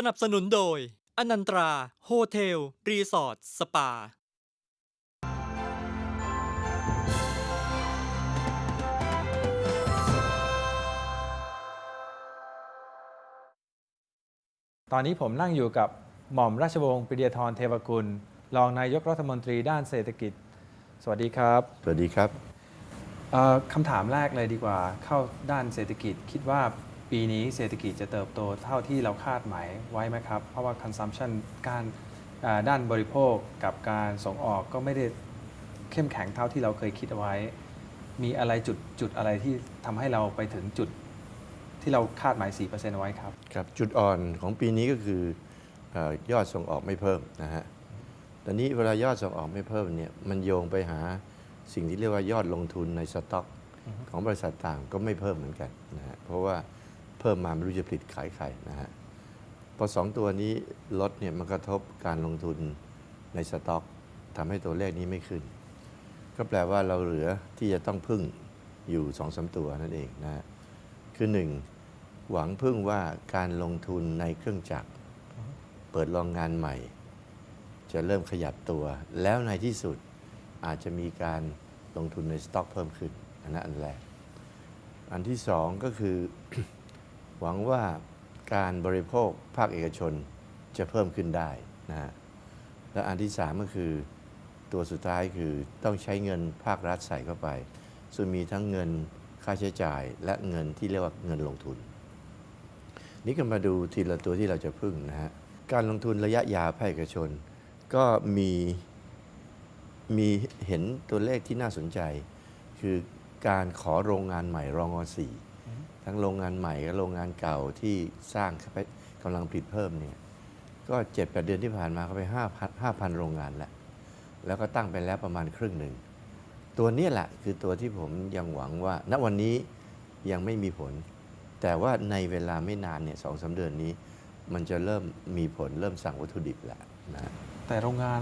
สนับสนุนโดย อนันตรา โฮเทล รีสอร์ท สปา ตอนนี้ผมนั่งอยู่กับหม่อมราชวงศ์ปรียาธรเทวกุล รองนายกรัฐมนตรีด้านเศรษฐกิจ สวัสดีครับสวัสดีครับ เอ่อคำถามแรกเลยดีกว่าเข้าด้านเศรษฐกิจคิดว่า ปีนี้เศรษฐกิจจะเติบโตเท่าที่เราคาดหมายไว้ไหมครับ เพราะว่า consumption การอ่าด้านบริโภคกับการส่งออกก็ไม่ได้เข้มแข็งเท่าที่เราเคยคิดเอาไว้ มีอะไรจุดจุดอะไรที่ทำให้เราไปถึงจุดที่เราคาดหมาย 4%เอาไว้ครับ ครับจุดอ่อนของปีนี้ก็คือเออยอดส่งออกไม่เพิ่มนะฮะตอนนี้เวลายอดส่งออกไม่เพิ่มเนี่ยมันโยงไปหาสิ่งที่เรียกว่ายอดลงทุนในสต็อก ของบริษัทต่างก็ไม่เพิ่มเหมือนกันนะฮะเพราะว่า เพิ่มมาไม่รู้จะผลิตขายใครนะฮะพอสองตัวนี้ลดเนี่ยมันกระทบการลงทุนในสต็อกทำให้ตัวเลขนี้ไม่ขึ้น ก็แปลว่าเราเหลือที่จะต้องพึ่งอยู่สองสามตัวนั่นเองนะฮะคือหนึ่งหวังพึ่งว่าการลงทุนในเครื่องจักร เปิดโรงงานใหม่ จะเริ่มขยับตัว แล้วในที่สุดอาจจะมีการลงทุนในสต็อกเพิ่มขึ้นอันนั้นอันแรก อันที่สองก็คือ หวังว่าการบริโภคภาคเอกชนจะเพิ่มขึ้นได้นะฮะและอันที่สามก็คือตัวสุดท้ายคือต้องใช้เงินภาครัฐใส่เข้าไป ซึ่งมีทั้งเงินค่าใช้จ่ายและเงินที่เรียกว่าเงินลงทุน นี่ก็มาดูทีละตัวที่เราจะพึ่งนะฮะการลงทุนระยะยาวภาคเอกชน ก็มีมีเห็นตัวเลขที่น่าสนใจ คือการขอโรงงานใหม่รองอสี่ ทั้งโรงงานใหม่และโรงงานเก่าที่สร้างกำลังผลิตเพิ่มเนี่ยก็เจ็ดแปดเดือนที่ผ่านมาเขาไปห้าพันห้าพันโรงงานแล้ว แล้วก็ตั้งไปแล้วประมาณครึ่งหนึ่ง ตัวเนี้แหละคือตัวที่ผมยังหวังว่า ณวันนี้ยังไม่มีผล แต่ว่าในเวลาไม่นานเนี่ยสองสาเดือนนี้ มันจะเริ่มมีผลเริ่มสั่งวัตถุดิบแล้วนะแต่โรงงาน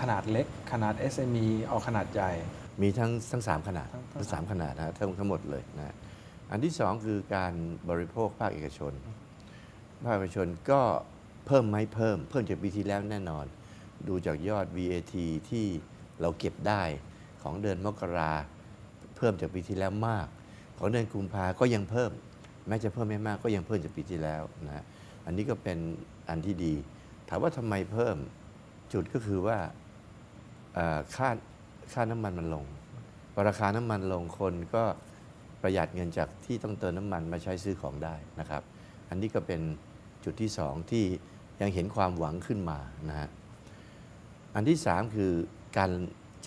ขนาดเล็กขนาด SME เอาขนาดใหญ่ มีทั้งทั้งสามขนาดทั้งทั้งทั้งสามขนาดนะทั้งทั้งหมดเลยนะ อันที่สองคือการบริโภคภาคเอกชน ภาคเอกชนก็เพิ่มไหมเพิ่ม เพิ่มจากปีที่แล้วแน่นอน ดูจากยอด VAT ที่เราเก็บได้ของเดือนมกราเพิ่มจากปีที่แล้วมาก ของเดือนกุมภาก็ยังเพิ่ม แม้จะเพิ่มไม่มากก็ยังเพิ่มจากปีที่แล้วนะอันนี้ก็เป็นอันที่ดี ถามว่าทำไมเพิ่มจุดก็คือว่าค่าค่าน้ำมันมันลงราคาน้ำมันลงคนก็ ประหยัดเงินจากที่ต้องเติมน้ำมันมาใช้ซื้อของได้นะครับ อันนี้ก็เป็นจุดที่สองที่ยังเห็นความหวังขึ้นมานะฮะอันที่ 3 คือการ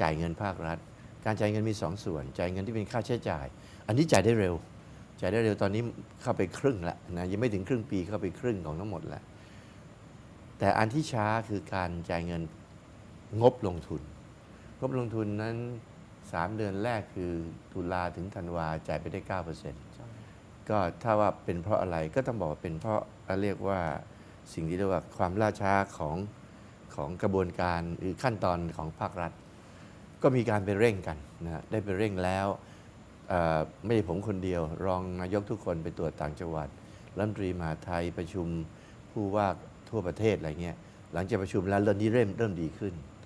จ่ายเงินภาครัฐ การจ่ายเงินมี2ส่วน จ่ายเงินที่เป็นค่าใช้จ่าย อันนี้จ่ายได้เร็ว จ่ายได้เร็วตอนนี้เข้าไปครึ่งแล้วนะยังไม่ถึงครึ่งปีเข้าไปครึ่งของทั้งหมดแล้วแต่อันที่ช้าคือการจ่ายเงินงบลงทุน งบลงทุนนั้น 3 เดือนแรกคือตุลาถึงธันวาจ่ายไปได้ 9%ก็ถ้าว่าเป็นเพราะอะไรก็ต้องบอกว่าเป็นเพราะเรียกว่าสิ่งที่เรียกว่าความล่าช้าของของกระบวนการหรือขั้นตอนของภาครัฐ ก็มีการไปเร่งกันนะฮะได้ไปเร่งแล้วเอ่อไม่ใช่ผมคนเดียว รองนายกทุกคนไปตรวจต่างจังหวัดรัฐมนตรีมหาดไทยประชุมผู้ว่าทั่วประเทศอะไรเงี้ยหลังจากประชุมแล้วเริ่มนี้เริ่มเริ่มดีขึ้นเอ่อ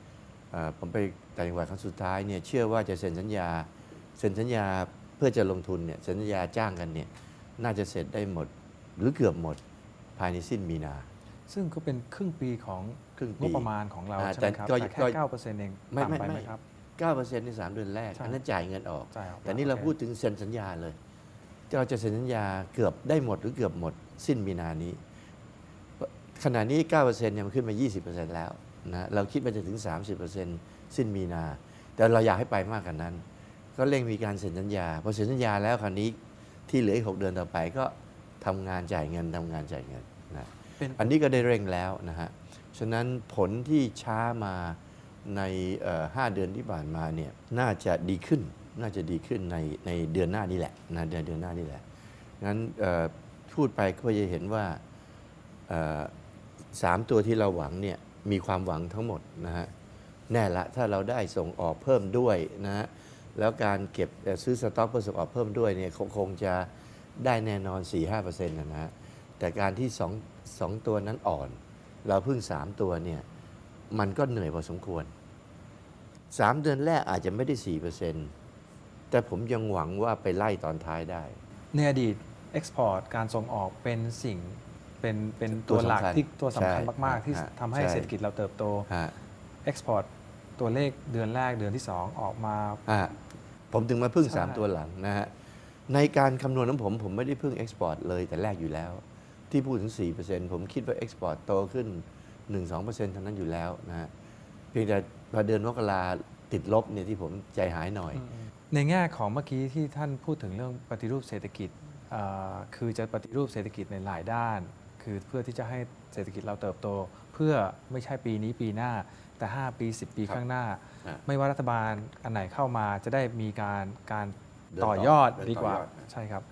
ผมไปต่างจังหวัดครั้งสุดท้ายเนี่ยเชื่อว่าจะเซ็นสัญญาเซ็นสัญญาเพื่อจะลงทุนเนี่ยเซ็นสัญญาจ้างกันเนี่ยน่าจะเสร็จได้หมดหรือเกือบหมดภายในสิ้นมีนา ซึ่งก็เป็นครึ่งปีของครึ่งงปีบประมาณของเราอ่าใช่ไหมครับแต่ก็แต่แค่ก็เก้าเปอร์เซ็นต์เองไม่ไม่ต่ำไปไหมไม่ครับ9%ใน3เดือนแรกใช่อันนั้นจ่ายเงินออกจ่ายออกแต่นี่เราโอเคพูดถึงเซ็นสัญญาเลยเราจะเซ็นสัญญาเกือบได้หมดหรือเกือบหมด สิ้นมีนานี้ ขณะนี้9%เนี่ยมันขึ้นมา20%แล้ว นะเราคิดว่าจะถึง 30%สิ้นมีนา แต่เราอยากให้ไปมากกว่านั้น ก็เร่งมีการเซ็นสัญญาพอเซ็นสัญญาแล้วคราวนี้ที่เหลืออีก6เดือนต่อไปก็ทำงานจ่ายเงินทำงานจ่ายเงินนะเป็นอันนี้ก็ได้เร่งแล้วนะฮะฉะนั้นผลที่ช้ามาในเอ่อ5เดือนที่ผ่านมาเนี่ยน่าจะดีขึ้นน่าจะดีขึ้นในในเดือนหน้านี่แหละนะเดือนเดือนหน้านี่แหละงั้นเอ่อพูดไปก็จะเห็นว่าเอ่อสามตัวที่เราหวังเนี่ย มีความหวังทั้งหมดนะฮะแน่ละถ้าเราได้ส่งออกเพิ่มด้วยนะฮะแล้วการเก็บซื้อสต็อกเพื่อส่งออกเพิ่มด้วยเนี่ยคงจะได้แน่นอน 4-5%นะนะฮะแต่การที่สองสองตัวนั้นอ่อน เราเพิ่งสามตัวเนี่ยมันก็เหนื่อยพอสมควรสามเดือนแรกอาจจะไม่ได้สี่เปอร์เซ็นต์แต่ผมยังหวังว่าไปไล่ตอนท้ายได้ ในอดีต Export การส่งออกเป็นสิ่ง เป็นเป็นตัตัววหลักสำคัญที่ตัวสำคัญใช่มากๆ ที่ฮะทำให้ใช่เศรษฐกิจเราเติบโต ฮะ Export ตัวเลขเดือนแรกเดือนที่ 2 ออกมา อะผมถึงมาพึ่ง ใช่ 3 ตัวหลังนะฮะ ในการคำนวณของผม ผมไม่ได้พึ่งเอ็กซ์พอร์ตเลยแต่แรกอยู่แล้ว ที่พูดถึง 4%ผมคิดว่าเอ็กซ์พอร์ตโตขึ้น 1-2%เท่านั้นอยู่แล้วนะฮะ เพียงแต่พอเดือนมกราติดลบเนี่ยที่ผมใจหายหน่อย ในแง่ของเมื่อกี้ที่ท่านพูดถึงเรื่องปฏิรูปเศรษฐกิจเอ่อคือจะปฏิรูปเศรษฐกิจในหลายด้าน คือเพื่อที่จะให้เศรษฐกิจเราเติบโต เพื่อไม่ใช่ปีนี้ปีหน้าแต่ 5 ปี 10 ปีครับข้างหน้าฮะไม่ว่ารัฐบาลอันไหนเข้ามาจะได้มีการการเดินต่อต่อยอดเดินต่อยอดดีกว่าใช่ครับ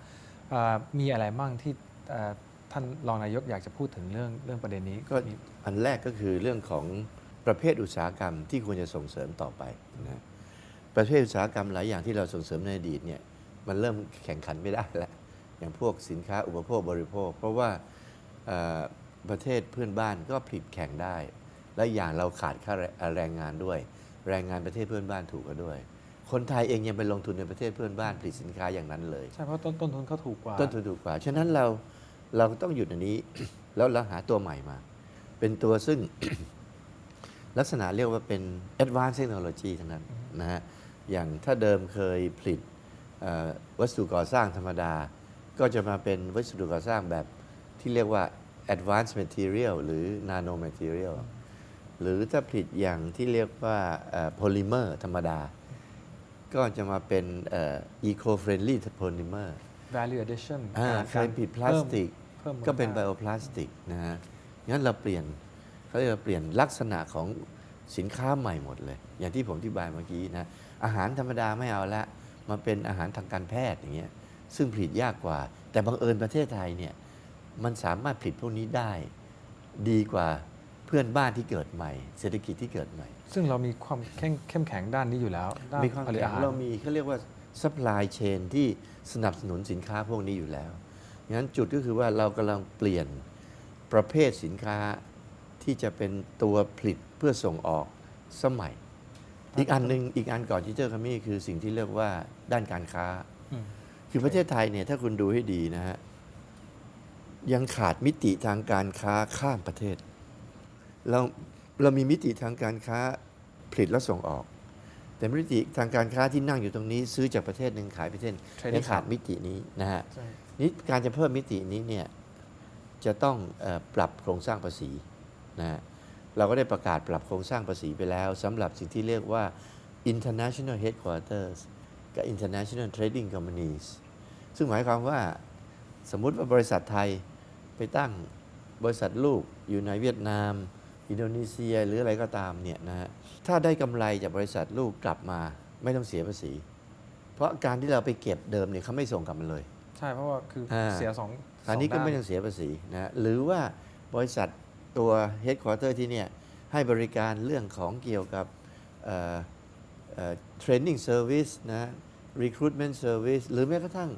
เอ่อมีอะไรมั่งที่เอ่อท่านรองนายกอยากจะพูดถึงเรื่องเรื่องประเด็นนี้ก็มีอันแรกก็คือเรื่องของประเภทอุตสาหกรรมที่ควรจะส่งเสริมต่อไปนะประเภทอุตสาหกรรมหลายอย่างที่เราส่งเสริมในอดีตเนี่ยมันเริ่มแข่งขันไม่ได้แล้วอย่างพวกสินค้าอุปโภคบริโภค เพราะว่าเอ่อ ประเทศเพื่อนบ้านก็ผลิตแข่งได้ และอย่างเราขาดค่าแรแรงงานด้วย แรงงานประเทศเพื่อนบ้านถูกกว่าด้วย คนไทยเองยังไปลงทุนในประเทศเพื่อนบ้านผลิตสินค้าอย่างนั้นเลยใช่เพราะต้นต้นทุนเขาถูกกว่าต้นทุนถูกกว่าฉะนั้นเราเราต้องหยุดอันนี้ แล้วเราหาตัวใหม่มา เป็นตัวซึ่งลักษณะเรียกว่าเป็น advanced technology ทั้งนั้นนะฮะอย่างถ้าเดิมเคยผลิตเอ่อวัสดุก่อสร้างธรรมดา ก็จะมาเป็นวัสดุก่อสร้างแบบ ที่เรียกว่า advanced material หรือ nano material หรือถ้าผลิตอย่างที่เรียกว่าเอ่อ polymer ธรรมดา ก็จะมาเป็นเอ่อ eco friendly polymer value addition อ่าการเคยผลิตพลาสติกเพิ่มมูลก็เป็นค่าไบโอพลาสติกนะฮะงั้นเราเปลี่ยนเขาเรียกว่าเปลี่ยนลักษณะของสินค้าใหม่หมดเลย อย่างที่ผมอธิบายเมื่อกี้นะ อาหารธรรมดาไม่เอาละมาเป็นอาหารทางการแพทย์อย่างเงี้ยซึ่งผลิตยากกว่า แต่บังเอิญประเทศไทยเนี่ย มันสามารถผลิตพวกนี้ได้ ดีกว่าเพื่อนบ้านที่เกิดใหม่ เศรษฐกิจที่เกิดใหม่ ซึ่งเรามีความเข้มเข้มแข็งด้านนี้อยู่แล้วด้านมีความผลิตแข็อางหารเรามีเขาเรียกว่า supply chain ที่สนับสนุนสินค้าพวกนี้อยู่แล้วงั้นจุดก็คือว่าเรากำลังเปลี่ยนประเภทสินค้าที่จะเป็นตัวผลิตเพื่อส่งออกสมัย อีกอันหนึ่งอีกอันก่อนที่เจอคามี่คือสิ่งที่เรียกว่าด้านการค้า อืม คือประเทศไทยเนี่ยถ้าคุณดูให้ดีนะฮะ ยังขาดมิติทางการค้าข้ามประเทศ เราเรามีมิติทางการค้าผลิตและส่งออก แต่มิติทางการค้าที่นั่งอยู่ตรงนี้ ซื้อจากประเทศหนึ่งขายประเทศหนึ่ง Trading ยังขาดมิตินี้นะฮะใช่นี่การจะเพิ่มมิตินี้เนี่ยจะต้องเออปรับโครงสร้างภาษีนะฮะเราก็ได้ประกาศปรับโครงสร้างภาษีไปแล้วสำหรับสิ่งที่เรียกว่า international headquarters กับ international trading companies ซึ่งหมายความว่าสมมุติว่าบริษัทไทย ไปตั้งบริษัทลูกอยู่ในเวียดนาม อินโดนีเซียหรืออะไรก็ตามเนี่ยนะฮะถ้าได้กำไรจากบริษัทลูกกลับมาไม่ต้องเสียภาษี เพราะการที่เราไปเก็บเดิมเนี่ยเขาไม่ส่งกลับมาเลย ใช่เพราะว่าคืออาเสียสองอันนี้ก็สด้าไม่ต้องเสียภาษีนะหรือว่าบริษัทตัว headquarter ที่เนี่ยให้บริการเรื่องของเกี่ยวกับเอ่อเอ่อ training service นะ recruitment service หรือแม้กระทั่ง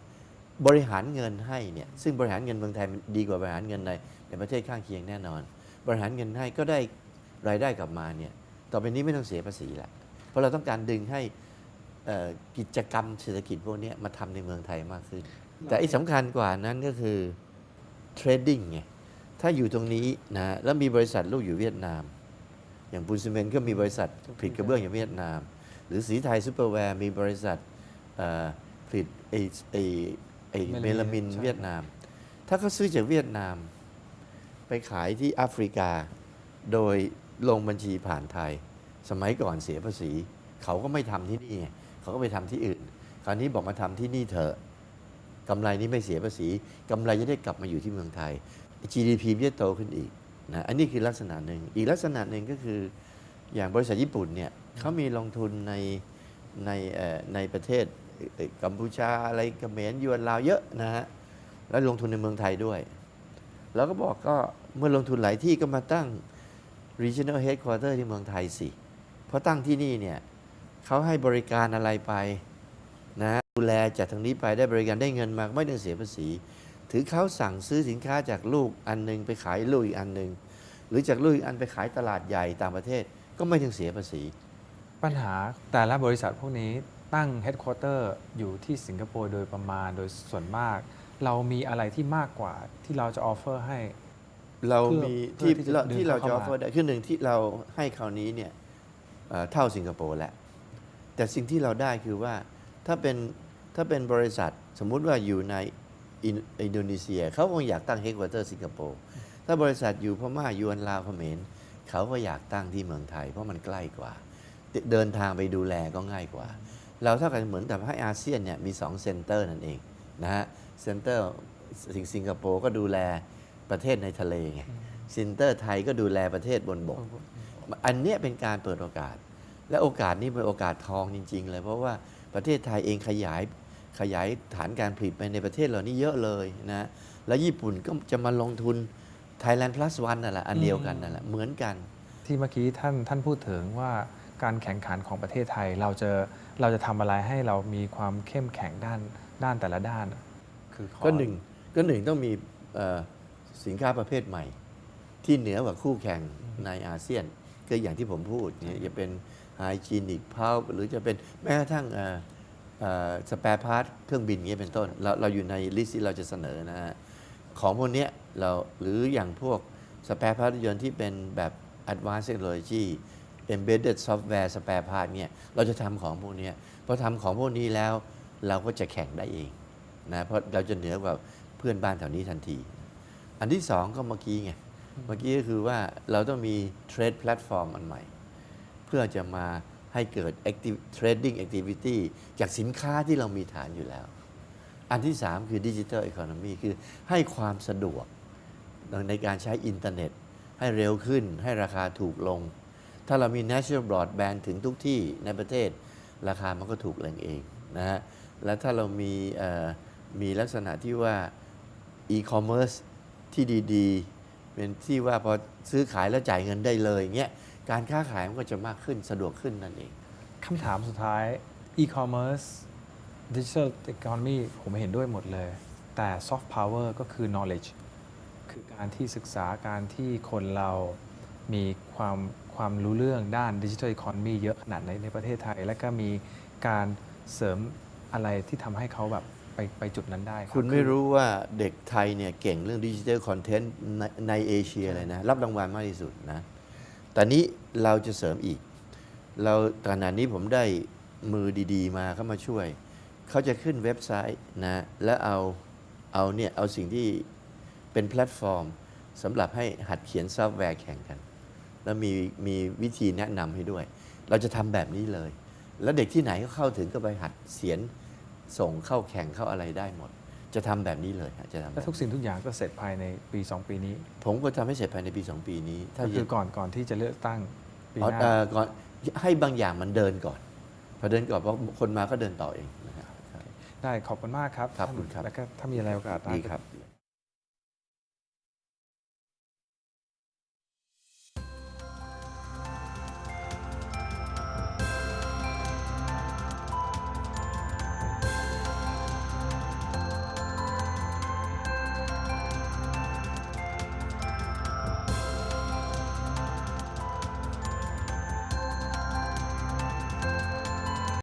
บริหารเงินให้เนี่ยซึ่งบริหารเงินเมืองไทยมันดีกว่าบริหารเงินในในประเทศข้างเคียงแน่นอน บริหารเงินให้ก็ได้รายได้กลับมาเนี่ยต่อไปนี้ไม่ต้องเสียภาษีละเพราะเราต้องการดึงให้กิจกรรมเศรษฐกิจพวกนี้มาทำในเมืองไทยมากขึ้น แต่อีกสำคัญกว่านั้นก็คือเทรดดิ้งไงถ้าอยู่ตรงนี้นะแล้วมีบริษัทลูกอยู่เวียดนาม อย่างปูนซีเมนต์ก็มีบริษัทผลิตกระเบื้องอยู่เวียดนาม หรือสีไทยซูเปอร์แวร์มีบริษัทผลิตไอ ไอไอเมลามินใช่เวียดนาม ถ้าเขาซื้อจากเวียดนาม ไปขายที่แอฟริกา โดยลงบัญชีผ่านไทย สมัยก่อนเสียภาษี เขาก็ไม่ทำที่นี่ไงเขาก็ไปทำที่อื่น คราวนี้บอกมาทำที่นี่เถอะกำไรนี้ไม่เสียภาษีกำไรจะได้กลับมาอยู่ที่เมืองไทย GDP มันจะโตขึ้นอีกนะอันนี้คือลักษณะหนึ่ง อีกลักษณะหนึ่งก็คืออย่างบริษัทญี่ปุ่นเนี่ยเขามีลงทุนในในเอ่อในประเทศเอ่อ กัมพูชาอะไรเขมรยวนลาวเยอะนะฮะแล้วลงทุนในเมืองไทยด้วย แล้วก็บอกก็เมื่อลงทุนหลายที่ก็มาตั้ง regional headquarter ที่เมืองไทยสิ เพราะตั้งที่นี่เนี่ยเขาให้บริการอะไรไปนะดูแลจากทางนี้ไปได้บริการได้เงินมาไม่ต้องเสียภาษี ถือเขาสั่งซื้อสินค้าจากลูกอันหนึงไปขายลูกอีกอันหนึง หรือจากลูกอีกอันไปขายตลาดใหญ่ต่างประเทศก็ไม่ต้องเสียภาษี ปัญหาแต่ละบริษัทพวกนี้ ตั้ง headquarter อยู่ที่สิงคโปร์โดยประมาณโดยส่วนมาก เรามีอะไรที่มากกว่าที่เราจะ offer ให้ เราเพื่อมีเพื่ที่อที่จะเราดึงที่เราจะเข้าอมาอฟเฟอร์ได้คือหนึ่งที่เราให้คราวนี้เนี่ยเอ่อเท่าสิงคโปร์แหละ แต่สิ่งที่เราได้คือว่าถ้าเป็นถ้าเป็นบริษัทสมมุติว่าอยู่ในอินอินโดนีเซีย เขาคงอยากตั้งเฮด q u เตอร์สิงคโปร์ถ้าบริษัทอยู่พม่ายวนลาวเขมรเขาก็อยากตั้งที่เมืองไทย เพราะมันใกล้กว่า เดินทางไปดูแลก็ง่ายกว่า เราเท่ากันเหมือนกับให้อาเซียนเนี่ยมี2เซ็นเตอร์นั่นเองนะฮะเซ็นเตอร์สิงสิงคโปร์ก็ดูแลประเทศในทะเลไงเซ็นเตอร์ไทยก็ดูแลประเทศบนบก อันเนี้ยเป็นการเปิดโอกาส และโอกาสนี้เป็นโอกาสทองจริง ๆ เลย เพราะว่าประเทศไทยเองขยายขยายฐานการผลิตไปในประเทศเหล่านี้เยอะเลยนะแล้วญี่ปุ่นก็จะมาลงทุน Thailand Plus One นั่นแหละอันเดียวกันนั่นแหละเหมือนกัน ที่เมื่อกี้ท่านท่านพูดถึงว่า การแข่งขันของประเทศไทย เราจะเราจะทำอะไรให้เรามีความเข้มแข็งด้านด้านแต่ละด้าน คือขอก็หนึ่งก็หนึ่งต้องมีเอ่อสินค้าประเภทใหม่ ที่เหนือกว่าคู่แข่งในอาเซียน ก็อย่างที่ผมพูดเนี่ยจะเป็นไฮจีนิกพาวหรือจะเป็นแม้กระทั่งสแปร์พาร์ทเครื่องบินเงี้ยเป็นต้น เราเราอยู่ในลิสต์ที่เราจะเสนอนะฮะของพวกเนี้ยเราหรืออย่างพวกสแปร์พาร์ทยนต์ที่เป็นแบบ Advanced Technology Embedded Software Spare Part เนี่ยเราจะทำของพวกนี้พอทำของพวกนี้แล้วเราก็จะแข่งได้เองนะเพราะเราจะเหนือกว่าเพื่อนบ้านแถวนี้ทันที อันที่สองก็เมื่อกี้ไง เมื่อกี้ก็คือว่าเราต้องมีเทรดแพลตฟอร์มอันใหม่ เพื่อจะมาให้เกิด active trading activity จากสินค้าที่เรามีฐานอยู่แล้ว อันที่ 3 คือดิจิ t a ล e c o n o m y คือให้ความสะดวกในการใช้อินเทอร์เน็ต ให้เร็วขึ้นให้ราคาถูกลง ถ้าเรามี national broadband ถึงทุกที่ในประเทศ ราคามันก็ถูกลงเองนะฮะ และถ้าเรามีมีลักษณะที่ว่า e-commerce ที่ดีๆ เป็นที่ว่าพอซื้อขายแล้วจ่ายเงินได้เลยเงี้ย การค้าขายมันก็จะมากขึ้นสะดวกขึ้นนั่นเองคำถามสุดท้าย e-commerce digital economy ผมเห็นด้วยหมดเลย แต่ soft power ก็คือ knowledge คือการที่ศึกษาการที่คนเรามี ความความรู้เรื่องด้าน digital economy เยอะขนาดในในประเทศไทย และก็มีการเสริมอะไรที่ทำให้เขาแบบไปไปจุดนั้นได้รับคุณไม่รู้ว่าเด็กไทยเนี่ยเก่งเรื่องดิจิทัลคอนเทนต์ในในเอเชียเลยนะ รับรางวัลมากที่สุดนะ แต่นี้เราจะเสริมอีก เราขณะนี้ผมได้มือดี ๆ มาเข้ามาช่วย เขาจะขึ้นเว็บไซต์นะ แล้วเอาเอาเนี่ยเอาสิ่งที่เป็นแพลตฟอร์มสำหรับให้หัดเขียนซอฟต์แวร์แข่งกัน แล้วมีมีวิธีแนะนำให้ด้วย เราจะทำแบบนี้เลย แล้วเด็กที่ไหนก็เข้าถึงก็ไปหัดเขียนส่งเข้าแข่งเข้าอะไรได้หมด จะทำแบบนี้เลยฮะจะทำแบและบทุกสิ่งทุกอย่างก็เสร็จภายในปี 2 ปีนี้ ผมก็ทำให้เสร็จภายในปี 2 ปีนี้ถ้าก็คือก่อนก่อนที่จะเลือกตั้งปีอ๋อหน้าเอ่อก่อนให้บางอย่างมันเดินก่อนพอเดินก่อนเพราะคนมาก็เดินต่อเองนะครับได้ขอบคุณมากครับครับท่านคุณครับแล้วก็ถ้ามีอะไรโอกาสดีครับ